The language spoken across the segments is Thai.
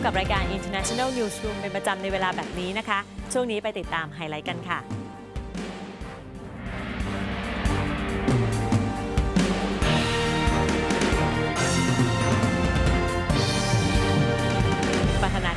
บกับรายการ International Newsroom เป็นประจำในเวลาแบบนี้นะคะ ช่วงนี้ไปติดตามไฮไลท์กันค่ะ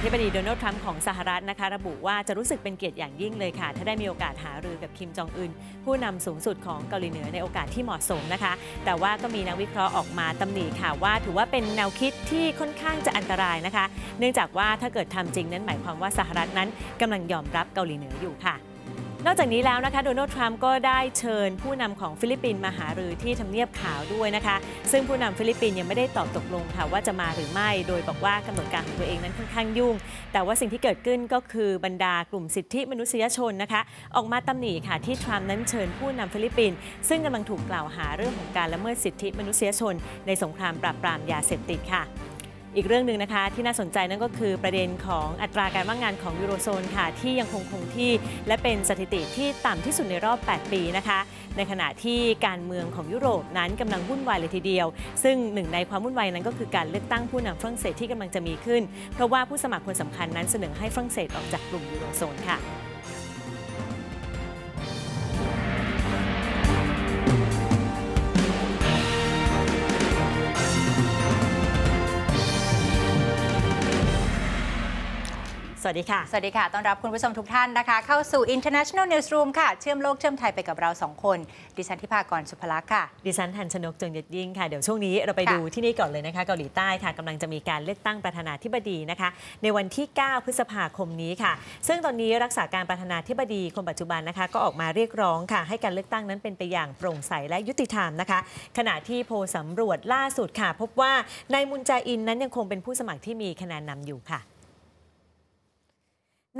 ธานาธิบดีโดนัลด์ทรัมป์ของสหรัฐนะคะ ระบุว่าจะรู้สึกเป็นเกียรติอย่างยิ่งเลยค่ะ ถ้าได้มีโอกาสหารือกับคิมจองอึนผู้นำสูงสุดของเกาหลีเหนือในโอกาสที่เหมาะสมนะคะ แต่ว่าก็มีนักวิเคราะห์ออกมาตำหนิค่ะว่า ถือว่าเป็นแนวคิดที่ค่อนข้างจะอันตรายนะคะ เนื่องจากว่าถ้าเกิดทำจริงนั้นหมายความว่าสหรัฐนั้นกำลังยอมรับเกาหลีเหนืออยู่ค่ะ นอกจากนี้แล้วนะคะโดนัลด์ทรัมป์ก็ได้เชิญผู้นำของฟิลิปปินส์มาหารือที่ทำเนียบขาวด้วยนะคะ ซึ่งผู้นำฟิลิปปินส์ยังไม่ได้ตอบตกลงค่ะว่าจะมาหรือไม่ โดยบอกว่ากำหนดการของตัวเองนั้นค่อนข้างยุ่ง แต่ว่าสิ่งที่เกิดขึ้นก็คือบรรดากลุ่มสิทธิมนุษยชนนะคะ ออกมาตำหนิค่ะที่ทรัมป์นั้นเชิญผู้นำฟิลิปปินส์ซึ่งกำลังถูกกล่าวหาเรื่องของการละเมิดสิทธิมนุษยชน ในสงครามปราบปรามยาเสพติดค่ะ อีกเรื่องหนึ่งนะคะที่น่าสนใจนั่นก็คือประเด็นของอัตราการว่างงานของยูโรโซนค่ะ ที่ยังคงคงที่ และเป็นสถิติที่ต่ำที่สุดในรอบ 8 ปีนะคะ ในขณะที่การเมืองของยุโรปนั้นกำลังวุ่นวายเลยทีเดียว ซึ่งหนึ่งในความวุ่นวายนั้นก็คือการเลือกตั้งผู้นำฝรั่งเศสที่กำลังจะมีขึ้น เพราะว่าผู้สมัครคนสำคัญนั้นเสนอให้ฝรั่งเศสออกจากกลุ่มยูโรโซนค่ะ สวัสดีค่ะ สวัสดีค่ะ ต้อนรับคุณผู้ชมทุกท่านนะคะ เข้าสู่ International Newsroom ค่ะ เชื่อมโลกเชื่อมไทยไปกับเราสองคน ดิฉันทิพากรสุภลักษณ์ค่ะ ดิฉันทันชนกจงยศยิ่งค่ะ เดี๋ยวช่วงนี้เราไปค่ะดูที่นี่ก่อนเลยนะคะ เกาหลีใต้ค่ะกำลังจะมีการเลือกตั้งประธานาธิบดีนะคะ ในวันที่ 9 พฤษภาคมนี้ค่ะ ซึ่งตอนนี้รักษาการประธานาธิบดีคนปัจจุบันนะคะ ก็ออกมาเรียกร้องค่ะ ให้การเลือกตั้งนั้นเป็นไปอย่างโปร่งใสและยุติธรรมนะคะ ขณะที่โพลสำรวจล่าสุดค่ะ พบว่านายมุนจาอินนั้นยังคงเป็นผู้สมัครที่มีคะแนนนำอยู่ค่ะ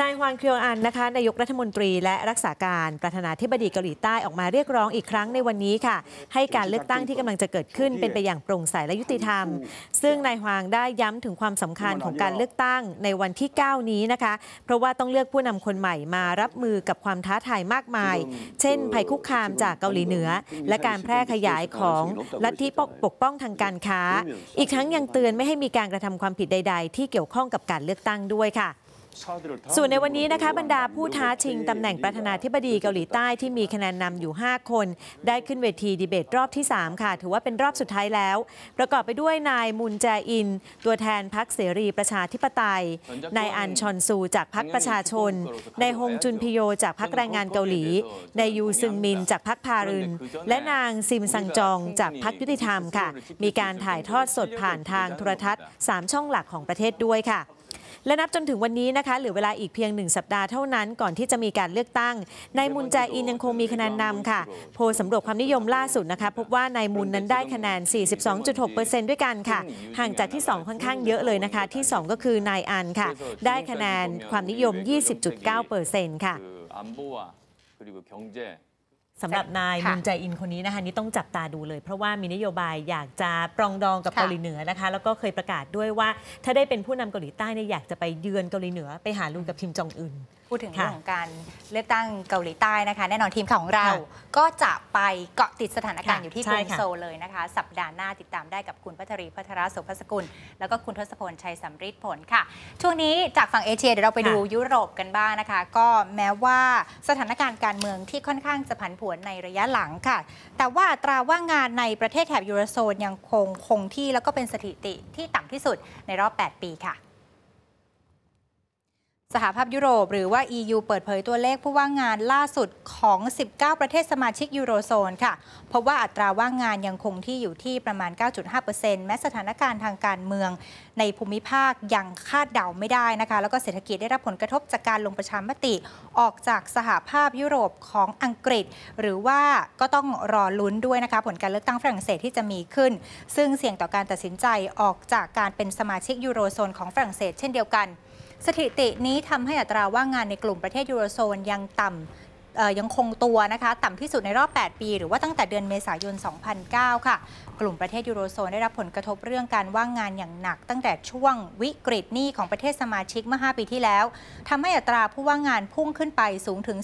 นายฮวานครียองอันนะคะนายกรัฐมนตรีและรักษาการประธานาธิบดีเกาหลีใต้ออกมาเรียกร้องอีกครั้งในวันนี้ค่ะ ให้การเลือกตั้งที่กำลังจะเกิดขึ้นเป็นไปอย่างโปร่งใสและยุติธรรม ซึ่งนายฮวางได้ย้ำถึงความสำคัญของการเลือกตั้งในวันที่ 9 นี้นะคะ เพราะว่าต้องเลือกผู้นำคนใหม่มารับมือกับความท้าทายมากมาย เช่น ภัยคุกคามจากเกาหลีเหนือ และการแพร่ขยายของลัทธิปกป้องทางการค้า อีกทั้งยังเตือนไม่ให้มีการกระทำความผิดใด ๆ ที่เกี่ยวข้องกับการเลือกตั้งด้วยค่ะ ส่วนในวันนี้นะคะบรรดาผู้ท้าชิงตำแหน่งประธานาธิบดีเกาหลีใต้ที่มีคะแนนนำอยู่ 5 คน ได้ขึ้นเวทีดีเบตรอบที่ 3 ค่ะ ถือว่าเป็นรอบสุดท้ายแล้ว ประกอบไปด้วยนายมุนแจอิน ตัวแทนพรรคเสรีประชาธิปไตย นายอันชอนซูจากพรรคประชาชน นายฮงจุนพิโยจากพรรคแรงงานเกาหลี นายยูซึงมินจากพรรคพารึนและนางซิมซังจองจากพรรคยุติธรรมค่ะ มีการถ่ายทอดสดผ่านทางโทรทัศน์ 3 ช่องหลักของประเทศด้วยค่ะ และนับจนถึงวันนี้นะคะเหลือเวลาอีกเพียงหนึ่งสัปดาห์เท่านั้น ก่อนที่จะมีการเลือกตั้งนายมุนแจอินยังคงมีคะแนนนำค่ะ โพลสำรวจความนิยมล่าสุดนะคะ พบว่านายมุนนั้นได้คะแนน 42.6%ด้วยกันค่ะ ห่างจากที่ 2 ค่อนข้างเยอะเลยนะคะ ที่ 2 ก็คือนายอันค่ะ ได้คะแนนความนิยม 20.9%ค่ะ สำหรับนายมุนใจอินคนนี้นะคะนี่ต้องจับตาดูเลย เพราะว่ามีนโยบายอยากจะปรองดองกับเกาหลีเหนือนะคะ แล้วก็เคยประกาศด้วยว่า ถ้าได้เป็นผู้นำเกาหลีใต้เนี่ยอยากจะไปเยือนเกาหลีเหนือไปหาลุงกับทิมจองอึนพูดถึงเรื่องของการเลือกตั้งเกาหลีใต้นะคะ แน่นอนทีมข่าวของเราก็จะไปเกาะติดสถานการณ์อยู่ที่กรุงโซลเลยนะคะ สัปดาห์หน้าติดตามได้กับคุณพัทรีพัทรสุภสกุล แล้วก็คุณทศพลชัยสัมฤทธิ์ผลค่ะ ช่วงนี้จากฝั่งเอเชียเดี๋ยวเราไปดูยุโรปกันบ้างนะคะ ก็แม้ว่าสถานการณ์การเมืองที่ค่อนข้างจะผันวนในระยะหลังค่ะ แต่ว่าตราว่างงานในประเทศแถบยูโรโซนยังคงคงที่แล้วก็เป็นสถิติที่ต่ำที่สุดในรอบ 8 ปีค่ะ สหภาพยุโรปหรือว่า EU เปิดเผยตัวเลขผู้ว่างงานล่าสุดของ 19 ประเทศสมาชิกยูโรโซนค่ะ พบว่าอัตราว่างงานยังคงที่อยู่ที่ประมาณ 9.5%แม้สถานการณ์ทางการเมืองในภูมิภาคยังคาดเดาไม่ได้นะคะ แล้วก็เศรษฐกิจได้รับผลกระทบจากการลงประชามติ ออกจากสหภาพยุโรปของอังกฤษ หรือว่าก็ต้องรอลุ้นด้วยนะคะ ผลการเลือกตั้งฝรั่งเศสที่จะมีขึ้น ซึ่งเสี่ยงต่อการตัดสินใจออกจากการเป็นสมาชิกยูโรโซนของฝรั่งเศสเช่นเดียวกัน สถิตินี้ทำให้อัตราว่างงานในกลุ่มประเทศยูโรโซนยังต่ำ ยังคงตัวนะคะ ต่ำที่สุดในรอบ 8 ปี หรือว่าตั้งแต่เดือนเมษายน 2009 ค่ะ กลุ่มประเทศยูโรโซนได้รับผลกระทบเรื่องการว่างงานอย่างหนัก ตั้งแต่ช่วงวิกฤตหนี้ของประเทศสมาชิกเมื่อ 5 ปีที่แล้วทำให้อัตราผู้ว่างงานพุ่งขึ้นไปสูงถึง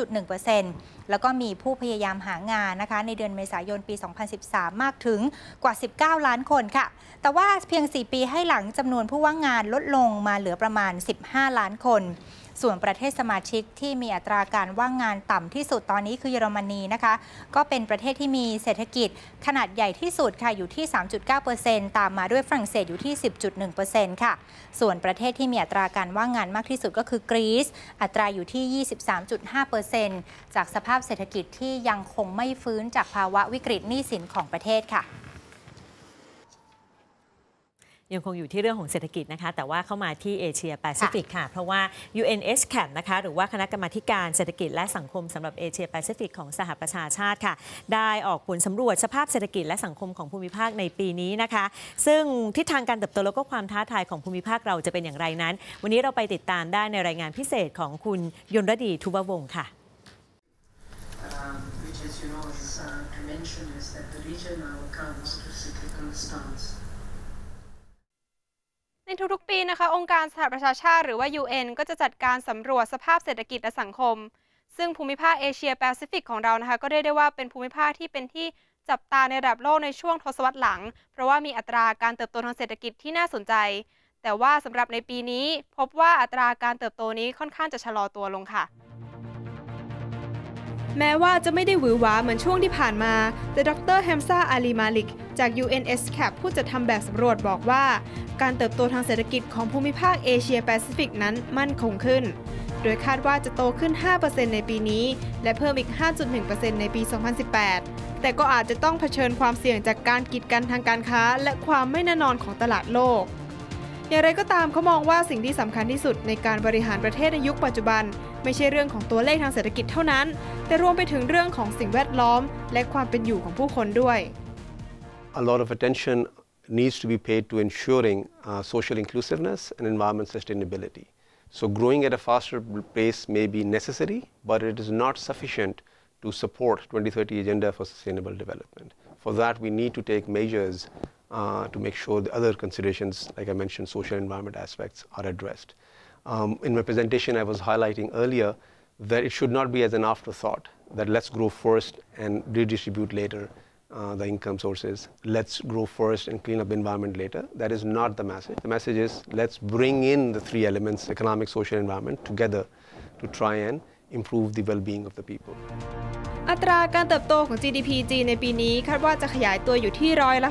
12.1%แล้วก็มีผู้พยายามหางานนะคะ ในเดือนเมษายนปี 2013 มากถึงกว่า 19 ล้านคนค่ะ แต่ว่าเพียง 4 ปีให้หลังจำนวนผู้ว่างงานลดลงมาเหลือประมาณ 15 ล้านคน ส่วนประเทศสมาชิกที่มีอัตราการว่างงานต่ำที่สุดตอนนี้คือเยอรมนีนะคะ ก็เป็นประเทศที่มีเศรษฐกิจขนาดใหญ่ที่สุดค่ะอยู่ที่ 3.9%ตามมาด้วยฝรั่งเศสอยู่ที่ 10.1%ค่ะ ส่วนประเทศที่มีอัตราการว่างงานมากที่สุดก็คือกรีซอัตราอยู่ที่ 23.5%จากสภาพเศรษฐกิจที่ยังคงไม่ฟื้นจากภาวะวิกฤตหนี้สินของประเทศค่ะ ยังคงอยู่ที่เรื่องของเศรษฐกิจนะคะ แต่ว่าเข้ามาที่เอเชียแปซิฟิกค่ะ เพราะว่า UNHCAP นะคะหรือว่าคณะกรรมาธิการเศรษฐกิจและสังคมสำหรับเอเชียแปซิฟิกของสหประชาชาติค่ะ ได้ออกผลสำรวจสภาพเศรษฐกิจและสังคมของภูมิภาคในปีนี้นะคะ ซึ่งทิศทางการเติบโตแล้วก็ความท้าทายของภูมิภาคเราจะเป็นอย่างไรนั้น วันนี้เราไปติดตามได้ในรายงานพิเศษของคุณยนรดีทุบวงศ์ค่ะ ในทุกๆ ปีนะคะ องค์การสหประชาชาติหรือว่า UN ก็จะจัดการสำรวจสภาพเศรษฐกิจและสังคม ซึ่งภูมิภาคเอเชียแปซิฟิกของเรานะคะ ก็ได้ได้ว่าเป็นภูมิภาคที่เป็นที่จับตาในระดับโลกในช่วงทศวรรษหลัง เพราะว่ามีอัตราการเติบโตทางเศรษฐกิจที่น่าสนใจ แต่ว่าสำหรับในปีนี้พบว่าอัตราการเติบโตนี้ค่อนข้างจะชะลอตัวลงค่ะ แม้ว่าจะไม่ได้หวือหวาเหมือนช่วงที่ผ่านมา แต่ดรแฮมซาอาลีมาลิก จาก UNSCAP ผู้จัดทำแบบสำรวจบอกว่า การเติบโตทางเศรษฐกิจของภูมิภาคเอเชียแปซิฟิกนั้นมั่นคงขึ้น โดยคาดว่าจะโตขึ้น 5%ในปีนี้ และเพิ่มอีก 5.1%ในปี 2018 แต่ก็อาจจะต้องเผชิญความเสี่ยงจากการกีดกันทางการค้า และความไม่แน่นอนของตลาดโลก อย่างไรก็ตามเขามองว่าสิ่งที่สำคัญที่สุดในการบริหารประเทศในยุคปัจจุบัน ไม่ใช่เรื่องของตัวเลขทางเศรษฐกิจเท่านั้น แต่รวมไปถึงเรื่องของสิ่งแวดล้อม และความเป็นอยู่ของผู้คนด้วย a lot of attention needs to be paid to ensuring uh, social inclusiveness and environment sustainability. So growing at a faster pace may be necessary, but it is not sufficient to support 2030 agenda for sustainable development. For that, we need to take measures uh, to make sure the other considerations, like I mentioned, social environment aspects are addressed. Um, in my presentation, I was highlighting earlier that it should not be as an afterthought, that let's grow first and redistribute later uh, the income sources. Let's grow first and clean up the environment later. That is not the message. The message is let's bring in the three elements, economic, social, environment, together to try and improve the well-being of the people. อัตราการเติบโตของ GDP จีนในปีนี้คาดว่าจะขยายตัวอยู่ที่ร้อยละ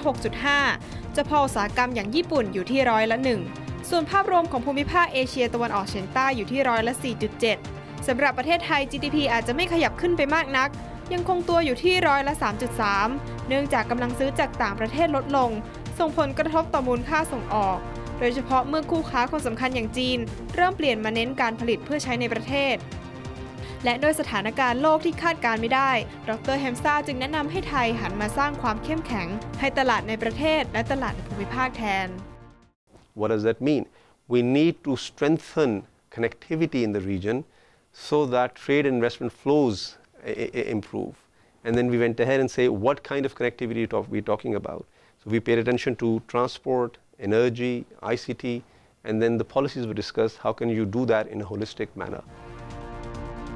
6.5 เฉพาะอุตสาหกรรมอย่างญี่ปุ่นอยู่ที่ร้อยละ 1 ส่วนภาพรวมของภูมิภาคเอเชียตะวันออกเฉียงใต้อยู่ที่ร้อยละ 4.7 สำหรับประเทศไทย GDP อาจจะไม่ขยับขึ้นไปมากนัก ยังคงตัวอยู่ที่ร้อยละ 3.3 เนื่องจากกำลังซื้อจากต่างประเทศลดลง ส่งผลกระทบต่อมูลค่าส่งออก โดยเฉพาะเมื่อคู่ค้าคนสำคัญอย่างจีน เริ่มเปลี่ยนมาเน้นการผลิตเพื่อใช้ในประเทศ และด้วยสถานการณ์โลกที่คาดการไม่ได้ ดรแฮมซาจึงแนะนำให้ไทยหันมาสร้างความเข้มแข็ง ให้ตลาดในประเทศ และตลาดในภูมิภาคแทน What does that mean? We need to strengthen connectivity in the region so that trade and investment flows i- i- improve. And then we went ahead and say, what kind of connectivity are we talking about? So we paid attention to transport, energy, ICT, and then the policies were discussed. How can you do that in a holistic manner?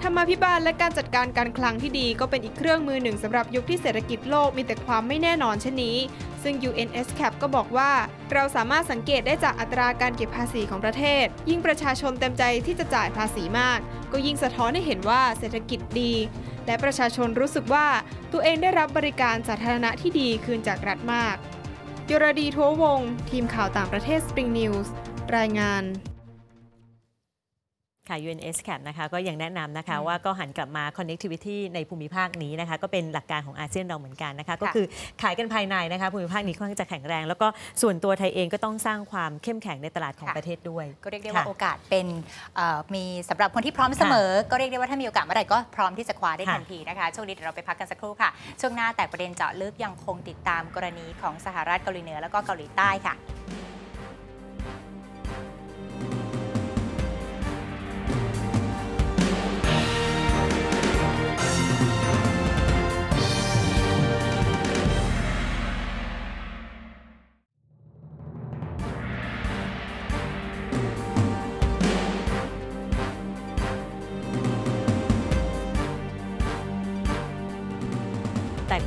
ธรรมาภิบาลและการจัดการการคลังที่ดีก็เป็นอีกเครื่องมือหนึ่งสำหรับยุคที่เศรษฐกิจโลกมีแต่ความไม่แน่นอนเช่นนี้ ซึ่ง UNSCAP ก็บอกว่า เราสามารถสังเกตได้จากอัตราการเก็บภาษีของประเทศ ยิ่งประชาชนเต็มใจที่จะจ่ายภาษีมาก ก็ยิ่งสะท้อนให้เห็นว่าเศรษฐกิจดี และประชาชนรู้สึกว่าตัวเองได้รับบริการสาธารณะที่ดีคืนจากรัฐมากยรดีทัววง ทีมข่าวต่างประเทศ Spring News รายงาน ค่ะ UNSCAP นะคะก็ยังแนะนำนะคะว่าก็หันกลับมา connectivity ในภูมิภาคนี้นะคะก็เป็นหลักการของอาเซียนเราเหมือนกันนะคะก็คือขายกันภายในนะคะภูมิภาคนี้ค่อนข้างจะแข็งแรง แล้วก็ส่วนตัวไทยเองก็ต้องสร้างความเข้มแข็งในตลาดของค่ะประเทศด้วย ก็เรียกได้ว่าค่ะโอกาสเป็นเอ่อมีสำหรับคนที่พร้อมเสมอ ก็เรียกได้ว่าถ้ามีโอกาสเมื่อไหร่ก็พร้อมที่จะคว้าได้ค่ะทันทีนะคะช่วงนี้เดี๋ยวเราไปพักกันสักครู่ค่ะช่วงหน้าแตกประเด็นเจาะลึกยังคงติดตามกรณีของสหรัฐเกาหลีเหนือแล้วก็เกาหลีใต้ค่ะ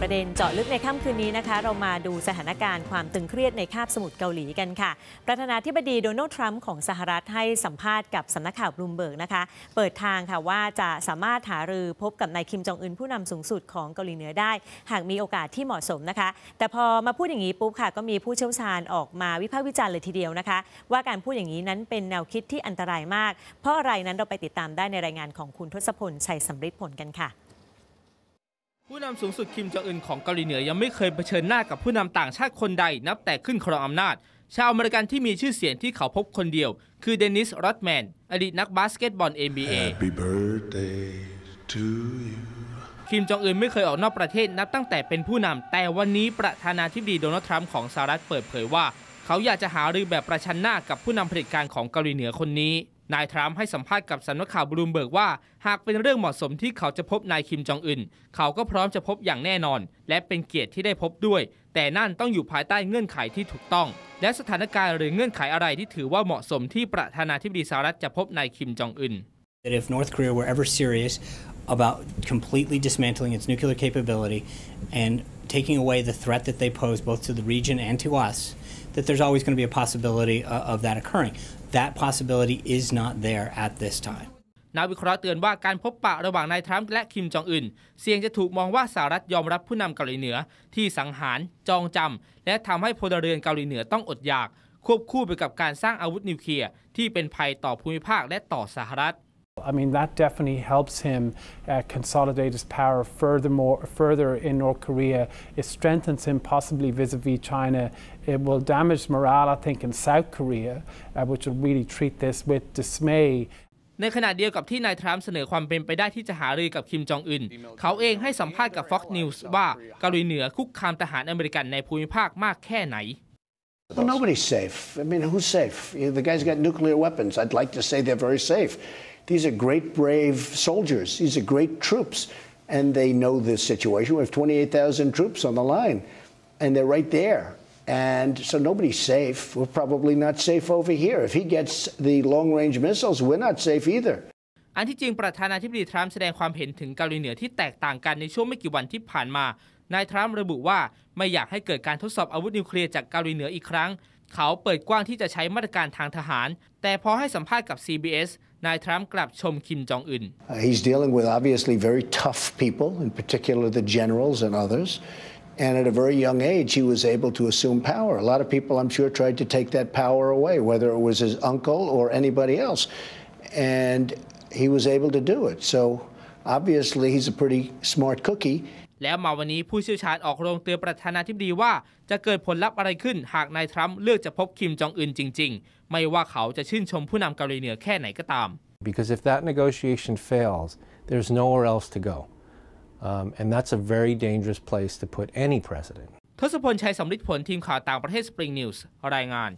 ประเด็นเจาะลึกในค่ำคืนนี้นะคะ เรามาดูสถานการณ์ความตึงเครียดในคาบสมุทรเกาหลีกันค่ะ ประธานาธิบดีโดนัลด์ทรัมป์ของสหรัฐให้สัมภาษณ์กับสำนักข่าวบลูมเบิร์กนะคะ เปิดทางค่ะว่าจะสามารถหารือพบกับนายคิมจองอึนผู้นำสูงสุดของเกาหลีเหนือได้ หากมีโอกาสที่เหมาะสมนะคะ แต่พอมาพูดอย่างนี้ปุ๊บค่ะ ก็มีผู้เชี่ยวชาญออกมาวิพากษ์วิจารณ์เลยทีเดียวนะคะ ว่าการพูดอย่างนี้นั้นเป็นแนวคิดที่อันตรายมาก เพราะอะไรนั้นเราไปติดตามได้ในรายงานของคุณทศพลชัยสำริดผลกันค่ะ ผู้นำสูงสุดคิมจองอึนของเกาหลีเหนือยังไม่เคยเผชิญหน้ากับผู้นำต่างชาติคนใดนับแต่ขึ้นครองอำนาจ ชาวอเมริกันที่มีชื่อเสียงที่เขาพบคนเดียว คือเดนิสรอดแมน อดีตนักบาสเกตบอล NBA Happy birthday to you. คิมจองอึนไม่เคยออกนอกประเทศนับตั้งแต่เป็นผู้นำแต่วันนี้ประธานาธิบดีโดนัลด์ทรัมป์ของสหรัฐเปิดเผยว่า เขาอยากจะหารือแบบประชันหน้ากับผู้นำเผด็จการของเกาหลีเหนือคนนี้ นายทรัมป์ให้สัมภาษณ์กับสำนักข่าวบลูมเบิร์กว่า หากเป็นเรื่องเหมาะสมที่เขาจะพบนายคิมจองอึนเขาก็พร้อมจะพบอย่างแน่นอน และเป็นเกียรติที่ได้พบด้วย แต่นั่นต้องอยู่ภายใต้เงื่อนไขที่ถูกต้อง และสถานการณ์หรือเงื่อนไขอะไรที่ถือว่าเหมาะสมที่ประธานาธิบดีสหรัฐจะพบนายคิมจองอึน that if North Korea were ever serious about completely dismantling its nuclear capability and taking away the threat that they pose both to the region and to us, that there's always going to be a possibility of that occurring. That possibility is not there at this time. นักวิเคราะห์เตือนว่าการพบปะระหว่างนายทรัมป์และคิมจองอึนเสี่ยงจะถูกมองว่าสหรัฐยอมรับผู้นำเกาหลีเหนือ ที่สังหาร จองจำและทำให้พลเรือนเกาหลีเหนือต้องอดอยาก ควบคู่ไปกับการสร้างอาวุธนิวเคลียร์ที่เป็นภัยต่อภูมิภาคและต่อสหรัฐ I mean, that definitely helps him uh, consolidate his power furthermore, further in North Korea. It strengthens him possibly vis-a-vis China. It will damage morale, I think, in South Korea, uh, which will really treat this with dismay. ในขณะเดียวกับที่นายทรัมป์เสนอความเป็นไปได้ที่จะหารือกับคิมจองอึน เขาเองให้สัมภาษณ์กับ Fox News ว่าเกาหลีเหนือคุกคามทหารอเมริกันในภูมิภาคมากแค่ไหน Well, nobody's safe. I mean, who's safe? You know, the guy's got nuclear weapons. I'd like to say they're very safe. These are great, brave soldiers. These are great troops. And they know the situation. We have 28,000 troops on the line, and they're right there. And so nobody's safe. We're probably not safe over here. If he gets the long range missiles, we're not safe either. อันที่จริงประธานาธิบดีทรัมป์แสดงความเห็นถึงเกาหลีเหนือที่แตกต่างกันในช่วงไม่กี่วันที่ผ่านมา นายทรัมป์ระบุว่าไม่อยากให้เกิดการทดสอบอาวุธนิวเคลียร์จากเกาหลีเหนืออีกครั้ง เขาเปิดกว้างที่จะใช้มาตรการทางทหาร แต่พอให้สัมภาษณ์กับ CBS นายทรัมป์กลับชมคิมจองอึน Uh, he's dealing with obviously very tough people, in particular the generals and others. And at a very young age, he was able to assume power. A lot of people, I'm sure, tried to take that power away, whether it was his uncle or anybody else. And he was able to do it. So obviously, he's a pretty smart cookie. แล้วมาวันนี้ผู้เชี่ยวชาญออกโรงเตือนประธานาธิบดีว่า จะเกิดผลลัพธ์อะไรขึ้นหากนายทรัมป์เลือกจะพบคิมจองอึนจริง ๆ ไม่ว่าเขาจะชื่นชมผู้นำเกาหลีเหนือแค่ไหนก็ตาม Because if that negotiation fails, there's nowhere else to go. Um, and that's a very dangerous place to put any president. ทศพลชัยสำริดผลทีมข่าวต่างประเทศ Spring News รายงาน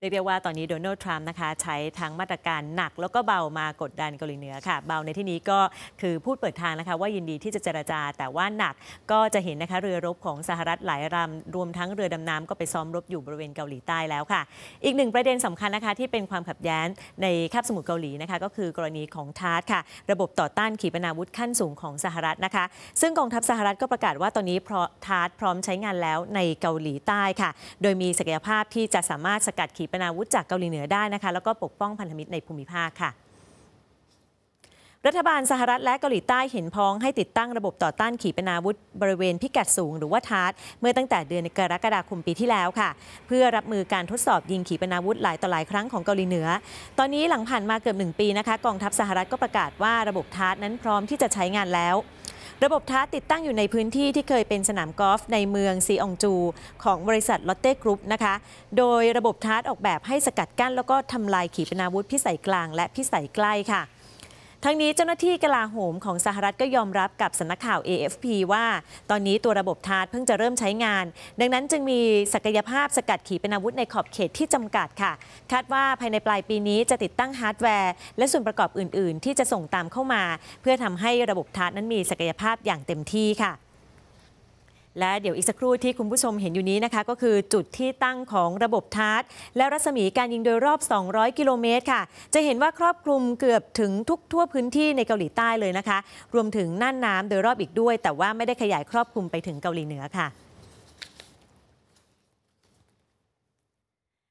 เรียกได้ว่าตอนนี้โดนัลด์ทรัมป์นะคะใช้ทั้งมาตรการหนักแล้วก็เบามากดดันเกาหลีเหนือค่ะ เบาในที่นี้ก็คือพูดเปิดทางนะคะ ว่ายินดีที่จะเจรจา แต่ว่าหนักก็จะเห็นนะคะเรือรบของสหรัฐหลายลำรวมทั้งเรือดำน้ำก็ไปซ้อมรบอยู่บริเวณเกาหลีใต้แล้วค่ะ อีกหนึ่งประเด็นสำคัญนะคะที่เป็นความขัดแย้งในคาบสมุทรเกาหลีนะคะก็คือกรณีของทาร์ตค่ะ ระบบต่อต้านขีปนาวุธขั้นสูงของสหรัฐนะคะ ซึ่งกองทัพสหรัฐก็ประกาศว่าตอนนี้ทาร์ตพร้อมใช้งานแล้วในเกาหลีใต้ค่ะ โดยมีศักยภาพที่จะสามารถสกัดขีปนาวุธจากเกาหลีเหนือได้นะคะ แล้วก็ปกป้องพันธมิตรในภูมิภาคค่ะรัฐบาลสหรัฐและเกาหลีใต้เห็นพ้องให้ติดตั้งระบบต่อต้านขีปนาวุธ บริเวณพิกัดสูงหรือว่าทาร์ตเมื่อตั้งแต่เดือนกรกฎาคมปีที่แล้วค่ะ เพื่อรับมือการทดสอบยิงขีปนาวุธหลายต่อหลายครั้งของเกาหลีเหนือ ตอนนี้หลังผ่านมาเกือบหนึ่งปีนะคะกองทัพสหรัฐก็ประกาศว่าระบบทาร์ตนั้นพร้อมที่จะใช้งานแล้ว ระบบท้าติดตั้งอยู่ในพื้นที่ที่เคยเป็นสนามกอล์ฟในเมืองซีอองจู ของบริษัทลอตเต้กรุ๊ปนะคะ โดยระบบท้าออกแบบให้สกัดกั้น แล้วก็ทำลายขีปนาวุธพิสัยกลางและพิสัยใกล้ค่ะ ทั้งนี้เจ้าหน้าที่กลาโหมของสหรัฐก็ยอมรับกับสำนักข่าว AFP ว่า ตอนนี้ตัวระบบทาร์ตเพิ่งจะเริ่มใช้งาน ดังนั้นจึงมีศักยภาพสกัดขีปนาวุธในขอบเขตที่จำกัดค่ะ คาดว่าภายในปลายปีนี้จะติดตั้งฮาร์ดแวร์และส่วนประกอบอื่น ๆ ที่จะส่งตามเข้ามา เพื่อทำให้ระบบทาร์ตนั้นมีศักยภาพอย่างเต็มที่ค่ะ และเดี๋ยวอีกสักครู่ที่คุณผู้ชมเห็นอยู่นี้นะคะ ก็คือจุดที่ตั้งของระบบทาร์ตและรัศมีการยิงโดยรอบ 200 กิโลเมตรค่ะ จะเห็นว่าครอบคลุมเกือบถึงทุกทั่วพื้นที่ในเกาหลีใต้เลยนะคะ รวมถึงน่านน้ำโดยรอบอีกด้วย แต่ว่าไม่ได้ขยายครอบคลุมไปถึงเกาหลีเหนือค่ะ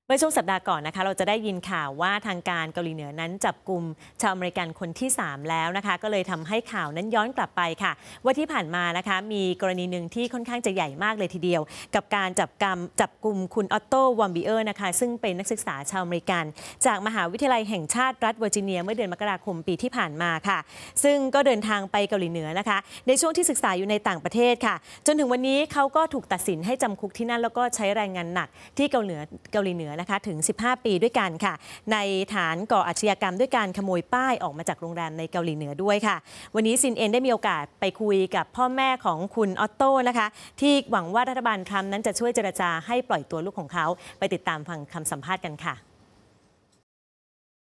เมื่อช่วงสัปดาห์ก่อนนะคะเราจะได้ยินข่าวว่าทางการเกาหลีเหนือนั้นจับกลุ่มชาวอเมริกันคนที่ 3 แล้วนะคะ ก็เลยทำให้ข่าวนั้นย้อนกลับไปค่ะ ว่าที่ผ่านมานะคะ มีกรณีหนึ่งที่ค่อนข้างจะใหญ่มากเลยทีเดียว กับการจับกรรมจับกลุ่มคุณออตโตวอมบิเออร์นะคะ ซึ่งเป็นนักศึกษาชาวอเมริกัน จากมหาวิทยาลัยแห่งชาติรัฐเวอร์จิเนีย เมื่อเดือนมกราคมปีที่ผ่านมาค่ะ ซึ่งก็เดินทางไปเกาหลีเหนือนะคะ ในช่วงที่ศึกษาอยู่ในต่างประเทศค่ะ จนถึงวันนี้เขาก็ถูกตัดสินให้จำคุกที่นั่นแล้วก็ใช้แรงงานหนักที่เกาหลีเหนือเกาหลีเหนือนะคะถึง 15 ปีด้วยกันค่ะ ในฐานก่ออาชญากรรมด้วยการขโมยป้ายออกมาจากโรงแรมในเกาหลีเหนือด้วยค่ะ วันนี้ซินเอ็นได้มีโอกาสไปคุยกับพ่อแม่ของคุณออตโต้นะคะ ที่หวังว่ารัฐบาลทรัมป์นั้นจะช่วยเจรจาให้ปล่อยตัวลูกของเขา ไปติดตามฟังคำสัมภาษณ์กันค่ะ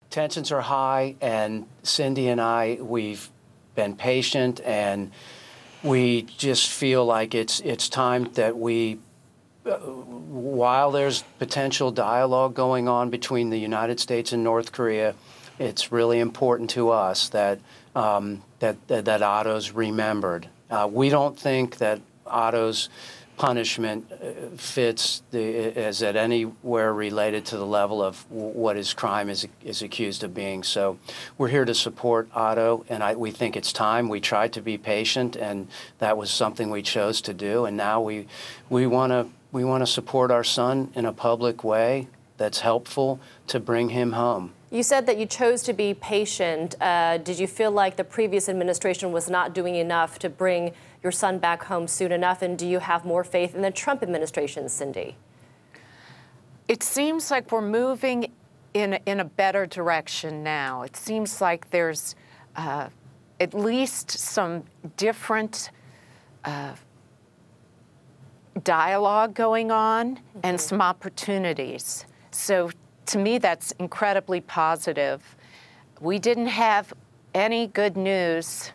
Tensions are high, and Cindy and I, we've been patient, and we just feel like it's it's time that we while there's potential dialogue going on between the United States and North Korea, it's really important to us that um, that, that that Otto's remembered. Uh, we don't think that Otto's punishment fits the, is at anywhere related to the level of what his crime is is accused of being. So we're here to support Otto, and I, we think it's time. We tried to be patient, and that was something we chose to do. And now we we want to we want to support our son in a public way that's helpful to bring him home. You said that you chose to be patient. Uh, did you feel like the previous administration was not doing enough to bring your son back home soon enough? And do you have more faith in the Trump administration, Cindy? It seems like we're moving in, in a better direction now. It seems like there's uh, at least some different uh, dialogue going on mm-hmm. and some opportunities. So to me, that's incredibly positive. We didn't have any good news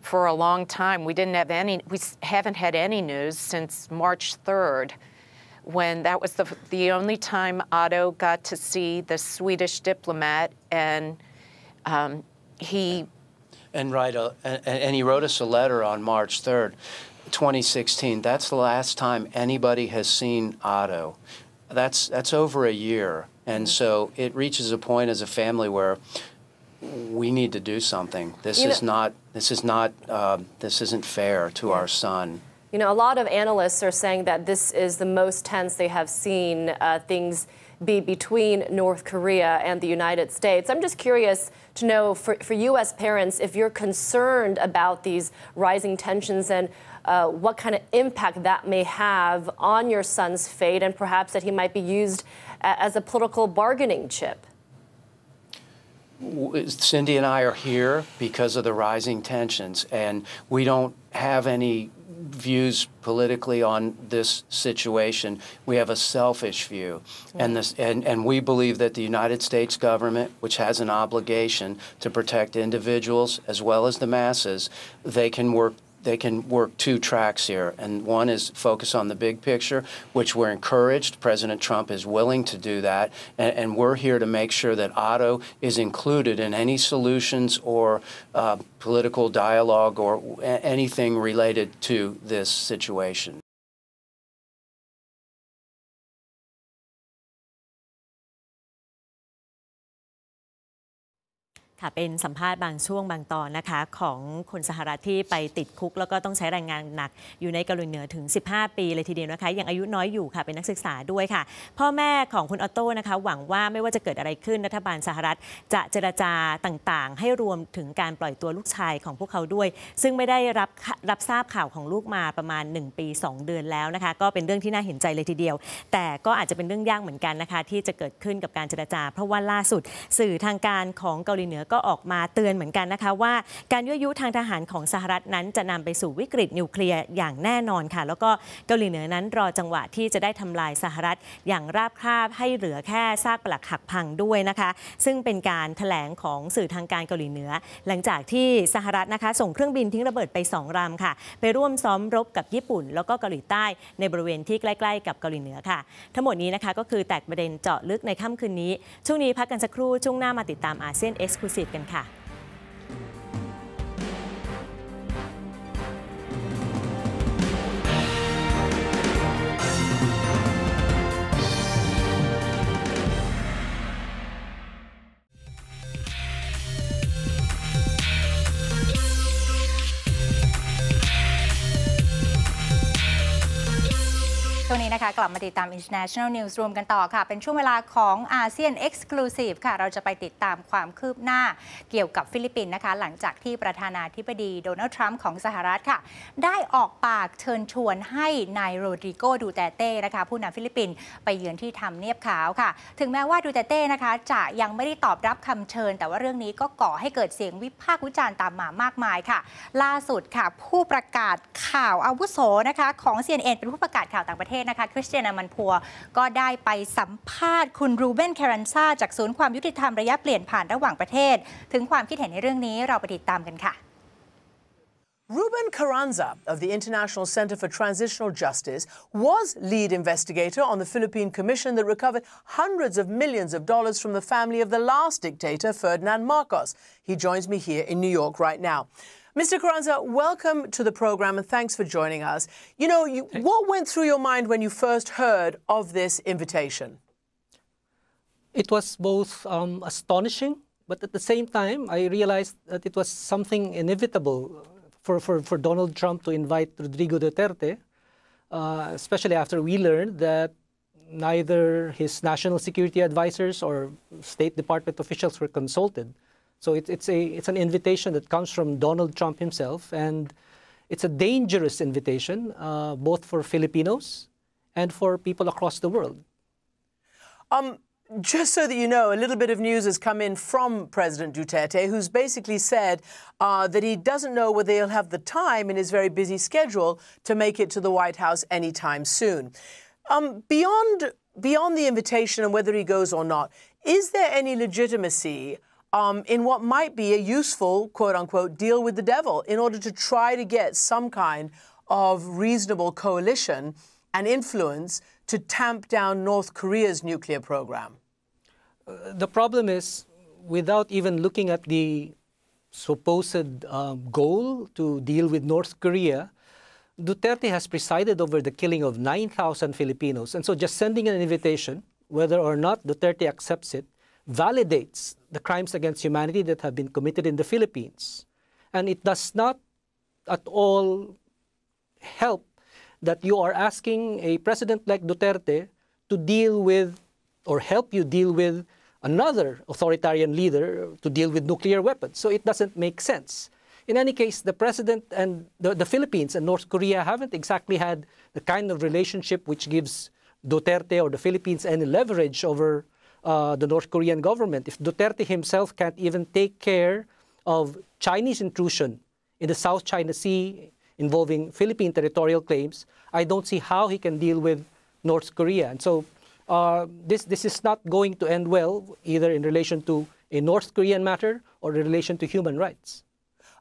for a long time. We didn't have any, we haven't had any news since March 3rd, when that was the, the only time Otto got to see the Swedish diplomat, and um, he. And, write a, and he wrote us a letter on March 3rd. 2016. That's the last time anybody has seen Otto. That's that's over a year, and so it reaches a point as a family where we need to do something. This You is know- not this is not uh, this isn't fair to our son. You know, a lot of analysts are saying that this is the most tense they have seen uh, things be between North Korea and the United States. I'm just curious to know for, for as parents if you're concerned about these rising tensions and uh, what kind of impact that may have on your son's fate and perhaps that he might be used as a political bargaining chip. Cindy and I are here because of the rising tensions, and we don't have any views politically on this situation. We have a selfish view, and this, and, and we believe that the United States government, which has an obligation to protect individuals as well as the masses, they can work. They can work two tracks here, and one is focus on the big picture, which we're encouraged. President Trump is willing to do that, and, and we're here to make sure that Otto is included in any solutions or uh, political dialogue or anything related to this situation. ค่ะเป็นสัมภาษณ์บางช่วงบางตอนนะคะ ของคนสหรัฐที่ไปติดคุก แล้วก็ต้องใช้แรงงานหนักอยู่ในเกาหลีเหนือถึง 15 ปีเลยทีเดียวนะคะยังอายุน้อยอยู่ค่ะเป็นนักศึกษาด้วยค่ะ พ่อแม่ของคุณออโต้นะคะ หวังว่าไม่ว่าจะเกิดอะไรขึ้นรัฐบาลสหรัฐ จะเจรจาต่างๆ ให้รวมถึงการปล่อยตัวลูกชายของพวกเขาด้วย ซึ่งไม่ได้รับรับทราบข่าวของลูกมาประมาณ 1 ปี 2 เดือนแล้วนะคะ ก็เป็นเรื่องที่น่าเห็นใจเลยทีเดียว แต่ก็อาจจะเป็นเรื่องยากเหมือนกันนะคะ ที่จะเกิดขึ้นกับการเจรจา เพราะว่าล่าสุดสื่อทางการของเกาหลีเหนือก็ก็ออกมาเตือนเหมือนกันนะคะว่าการยั่วยุทางทหารของสหรัฐนั้นจะนำไปสู่วิกฤตนิวเคลียร์อย่างแน่นอนค่ะ แล้วก็เกาหลีเหนือนั้นรอจังหวะที่จะได้ทำลายสหรัฐอย่างราบคาบให้เหลือแค่ซากปลักหักพังด้วยนะคะ ซึ่งเป็นการถแถลงของสื่อทางการเกาหลีเหนือ หลังจากที่สหรัฐนะคะส่งเครื่องบินทิ้งระเบิดไป 2 ลำค่ะ ไปร่วมซ้อมรบกับญี่ปุ่น แล้วก็เกาหลีใต้ในบริเวณที่ใกล้ ๆ กับเกาหลีเหนือค่ะ ทั้งหมดนี้นะคะก็คือแตกประเด็นเจาะลึกในค่ำคืนนี้ ช่วงนี้พักกันสักครู่ช่วงหน้ามาติดตามอาเซียนเอ็กซ์คลูซีฟกันค่ะ ช่วงนี้นะคะ กลับมาติดตาม International News รวมกันต่อค่ะ เป็นช่วงเวลาของอาเซียน Exclusive ค่ะ เราจะไปติดตามความคืบหน้าเกี่ยวกับฟิลิปปินส์นะคะ หลังจากที่ประธานาธิบดีโดนัลด์ทรัมป์ของสหรัฐค่ะ ได้ออกปากเชิญชวนให้นายโรดริโกดูเตเต้นะคะ ผู้นำฟิลิปปินส์ไปเยือนที่ทำเนียบขาวค่ะ ถึงแม้ว่าดูเตเต้นะคะ จะยังไม่ได้ตอบรับคำเชิญ แต่ว่าเรื่องนี้ก็ก่อให้เกิดเสียงวิพากษ์วิจารณ์ตามมามากมายค่ะ ล่าสุดค่ะ ผู้ประกาศข่าวอาวุโสนะคะของ CNN เป็นผู้ประกาศข่าวต่างประเทศศนะคะคริสเตียนมันพัวก็ได้ไปสัมภาษณ์คุณรูเบนแครันซาจากศูนย์ความยุติธรรมระยะเปลี่ยนผ่านระหว่างประเทศ ถึงความคิดเห็นในเรื่องนี้เราไปติดตามกันค่ะ Ruben Carranza of the International Center for Transitional Justice was lead investigator on the Philippine Commission that recovered hundreds of millions of dollars from the family of the last dictator, Ferdinand Marcos. He joins me here in New York right now. Mr. Carranza, welcome to the program and thanks for joining us. You know, you, what went through your mind when you first heard of this invitation? It was both um, astonishing, but at the same time, I realized that it was something inevitable for, for, for Donald Trump to invite Rodrigo Duterte, uh, especially after we learned that neither his national security advisors or State Department officials were consulted. So it, it's, a, it's an invitation that comes from Donald Trump himself, and it's a dangerous invitation, uh, both for Filipinos and for people across the world. Um, just so that you know, a little bit of news has come in from President Duterte, who's basically said uh, that he doesn't know whether he'll have the time in his very busy schedule to make it to the White House anytime soon. Um, beyond beyond the invitation and whether he goes or not, is there any legitimacy um, in what might be a useful, quote unquote, deal with the devil in order to try to get some kind of reasonable coalition and influence to tamp down North Korea's nuclear program? Uh, the problem is, without even looking at the supposed um, goal to deal with North Korea, Duterte has presided over the killing of 9,000 Filipinos. And so just sending an invitation, whether or not Duterte accepts it, validates the crimes against humanity that have been committed in the Philippines. And it does not at all help that you are asking a president like Duterte to deal with or help you deal with another authoritarian leader to deal with nuclear weapons. So it doesn't make sense. In any case, the president and the, the Philippines and North Korea haven't exactly had the kind of relationship which gives Duterte or the Philippines any leverage over uh, the North Korean government. If Duterte himself can't even take care of Chinese intrusion in the South China Sea involving Philippine territorial claims, I don't see how he can deal with North Korea. And so uh, this, this is not going to end well, either in relation to a North Korean matter or in relation to human rights.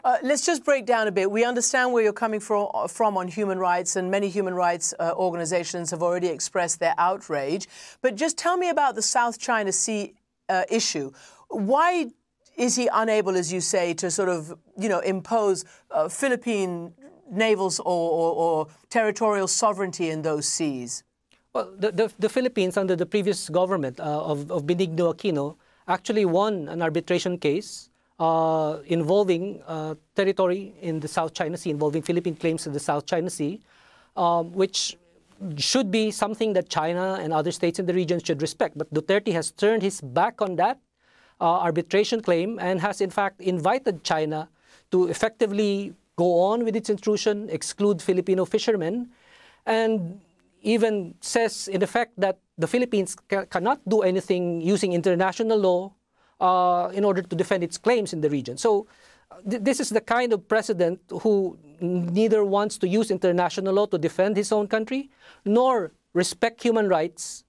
Uh, let's just break down a bit. We understand where you're coming from, from on human rights, and many human rights uh, organizations have already expressed their outrage. But just tell me about the South China Sea uh, issue. Why is he unable, as you say, to sort of, you know, impose uh, Philippine navals or, or, or, territorial sovereignty in those seas? Well, the, the, the Philippines, under the previous government uh, of, of Benigno Aquino, actually won an arbitration case uh, involving uh, territory in the South China Sea, involving Philippine claims in the South China Sea, um, which should be something that China and other states in the region should respect. But Duterte has turned his back on that uh, arbitration claim and has, in fact, invited China to effectively go on with its intrusion, exclude Filipino fishermen, and even says, in effect, that the Philippines ca cannot do anything using international law uh, in order to defend its claims in the region. So th- this is the kind of president who neither wants to use international law to defend his own country, nor respect human rights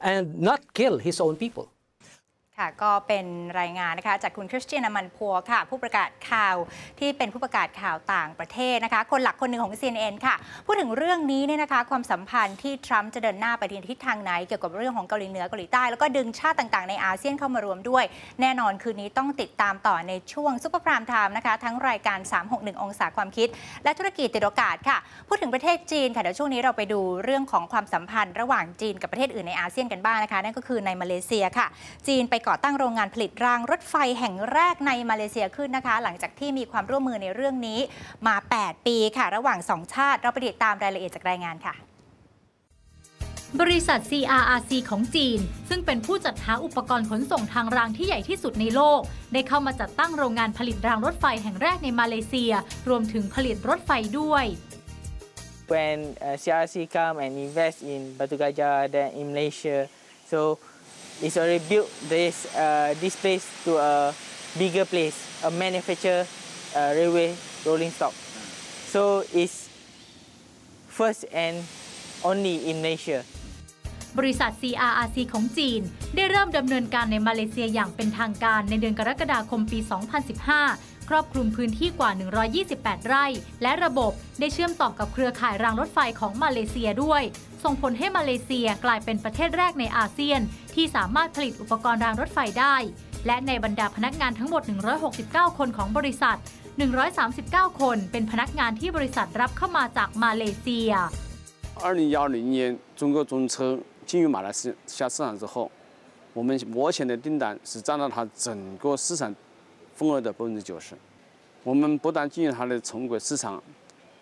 and not kill his own people. ค่ะก็เป็นรายงานนะคะจากคุณคริสเตียนอมันพัวค่ะ ผู้ประกาศข่าวที่เป็นผู้ประกาศข่าวต่างประเทศนะคะ คนหลักคนหนึ่งของ CNN ค่ะ พูดถึงเรื่องนี้เนี่ยนะคะความสัมพันธ์ที่ทรัมป์จะเดินหน้าไปในทิศทางไหน เกี่ยวกับเรื่องของเกาหลีเหนือเกาหลีใต้ แล้วก็ดึงชาติต่างๆในอาเซียนเข้ามารวมด้วย แน่นอนคืนนี้ต้องติดตามต่อในช่วงซุปเปอร์พรามไทม์นะคะทั้งรายการ 361 องศาความคิด และธุรกิจติดโอกาสค่ะ พูดถึงประเทศจีนค่ะเดี๋ยวช่วงนี้เราไปดูเรื่องของความสัมพันธ์ ระหว่างจีนกับประเทศอื่นในอาเซียนกันบ้างนะคะนั่นก็คือในมาเลเซียค่ะ จีนไปก่อตั้งโรงงานผลิตรางรถไฟแห่งแรกในมาเลเซียขึ้นนะคะ หลังจากที่มีความร่วมมือในเรื่องนี้มา 8 ปีค่ะ ระหว่างสองชาติเราไปติดตามรายละเอียดจากรายงานค่ะ บริษัท CRRC ของจีน ซึ่งเป็นผู้จัดหาอุปกรณ์ขนส่งทางรางที่ใหญ่ที่สุดในโลก ได้เข้ามาจัดตั้งโรงงานผลิตรางรถไฟแห่งแรกในมาเลเซีย รวมถึงผลิตรถไฟด้วย when uh, CRC come and invest in Batu Gajah then in Malaysia. So is already built this uh, this place to a bigger place, a manufacture uh, railway rolling stock. So it's first and only in Malaysia. บริษัท CRRC ของจีน ได้เริ่มดำเนินการในมาเลเซียอย่างเป็นทางการในเดือนกรกฎาคมปี 2015 ครอบคลุมพื้นที่กว่า 128 ไร่ และระบบได้เชื่อมต่อกับเครือข่ายรางรถไฟของมาเลเซียด้วย ส่งผลให้มาเลเซียกลายเป็นประเทศแรกในอาเซียน ที่สามารถผลิตอุปกรณ์รางรถไฟได้ และในบรรดาพนักงานทั้งหมด 169 คนของบริษัท 139 คนเป็นพนักงานที่บริษัทรับเข้ามาจากมาเลเซีย 二零幺零年中国中车进入马来西亚市场之后，我们目前的订单是占到它整个市场 份额的百分之九十。我们不但进入它的中国市场，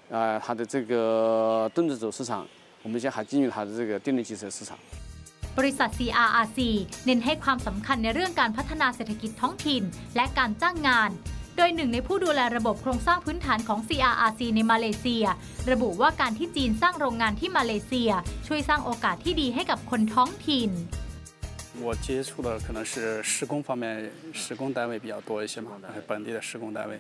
呃，它的这个吨子走市场，我们现在还进入它的这个电力机车市场。 บริษัท CRRC เน้นให้ความสำคัญในเรื่องการพัฒนาเศรษฐกิจท้องถิ่น และการจ้างงาน โดยหนึ่งในผู้ดูแลระบบโครงสร้างพื้นฐานของ CRRC ในมาเลเซีย ระบุว่าการที่จีนสร้างโรงงานที่มาเลเซีย ช่วยสร้างโอกาสที่ดีให้กับคนท้องถิ่น 我接触的可能是施工方面，施工单位比较多一些嘛，本地的施工单位，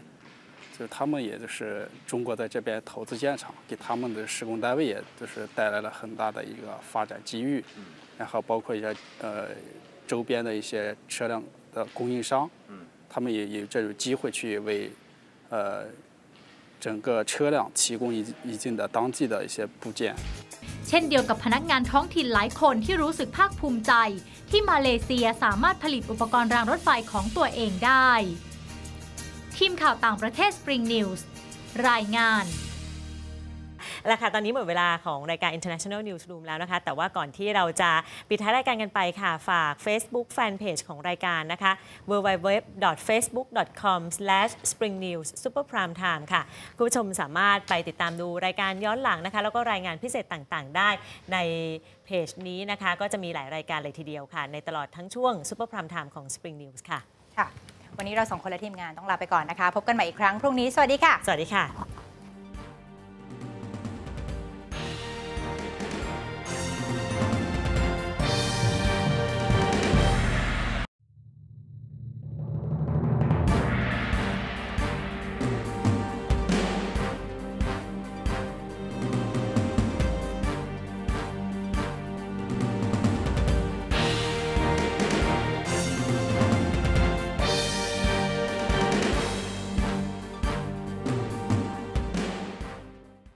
就是他们也就是中国在这边投资建厂，给他们的施工单位也就是带来了很大的一个发展机遇，然后包括一些呃周边的一些车辆的供应商，他们也有这种机会去为呃整个车辆提供一一定的当地的一些部件。 เช่นเดียวกับพนักงานท้องถิ่นหลายคนที่รู้สึกภาคภูมิใจ ที่มาเลเซียสามารถผลิตอุปกรณ์รางรถไฟของตัวเองได้ ทีมข่าวต่างประเทศ Spring News รายงาน และค่ะ ตอนนี้หมดเวลาของรายการ International Newsroom แล้วนะคะ แต่ว่าก่อนที่เราจะปิดท้ายรายการกันไปค่ะ ฝาก Facebook Fanpage ของรายการนะคะ www.facebook.com/springnews_superprimetime ค่ะ คุณผู้ชมสามารถไปติดตามดูรายการย้อนหลังนะคะ แล้วก็รายงานพิเศษต่างๆ ได้ในเพจนี้นะคะ ก็จะมีหลายรายการเลยทีเดียวค่ะ ในตลอดทั้งช่วง Super Prime Time ของ Spring News ค่ะ ค่ะ วันนี้เราสองคนและทีมงานต้องลาไปก่อนนะคะ พบกันใหม่อีกครั้งพรุ่งนี้ สวัสดีค่ะ สวัสดีค่ะ